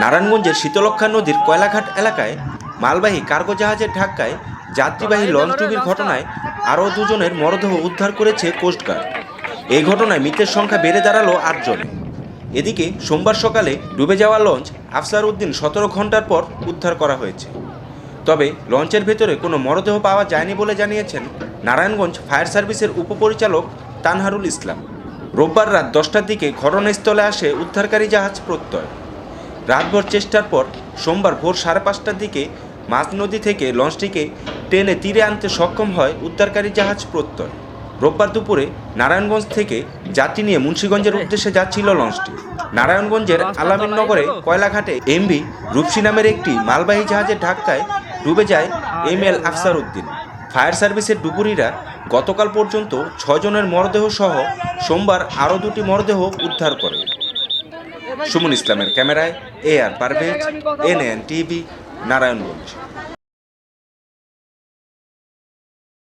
নারায়ণগঞ্জের শীতলক্ষা নদীর কয়লাঘাট এলাকায় মালবাহী কার্গো জাহাজের ধাক্কায় যাত্রীবাহী লঞ্চ ডুবির ঘটনায় আরও দুজনের মরদেহ উদ্ধার করেছে কোস্টগার্ড। এই ঘটনায় মৃতের সংখ্যা বেড়ে দাঁড়াল আটজনে। এদিকে সোমবার সকালে ডুবে যাওয়া লঞ্চ আফসার উদ্দিন সতেরো ঘণ্টার পর উদ্ধার করা হয়েছে। তবে লঞ্চের ভেতরে কোনো মরদেহ পাওয়া যায়নি বলে জানিয়েছেন নারায়ণগঞ্জ ফায়ার সার্ভিসের উপপরিচালক তানহারুল ইসলাম। রোববার রাত দশটার দিকে ঘটনাস্থলে আসে উদ্ধারকারী জাহাজ প্রত্যয়। রাতভর চেষ্টার পর সোমবার ভোর সাড়ে পাঁচটার দিকে মাঝ নদী থেকে লঞ্চটিকে টেনে তীরে আনতে সক্ষম হয় উদ্ধারকারী জাহাজ প্রত্যয়। রোববার দুপুরে নারায়ণগঞ্জ থেকে যাত্রী নিয়ে মুন্সীগঞ্জের উদ্দেশ্যে যাচ্ছিল লঞ্চটি। নারায়ণগঞ্জের আলামিননগরে কয়লাঘাটে এমবি রূপসী নামের একটি মালবাহী জাহাজের ধাক্কায় ডুবে যায় M L Afsar Uddin fire সার্ভিসের ডুবুরিরা গতকাল পর্যন্ত ছজনের মরদেহ সহ সোমবার আরও দুটি মরদেহ উদ্ধার করে। সুমন ইসলামের ক্যামেরায় A R Parvez NN TV, Narayanganj.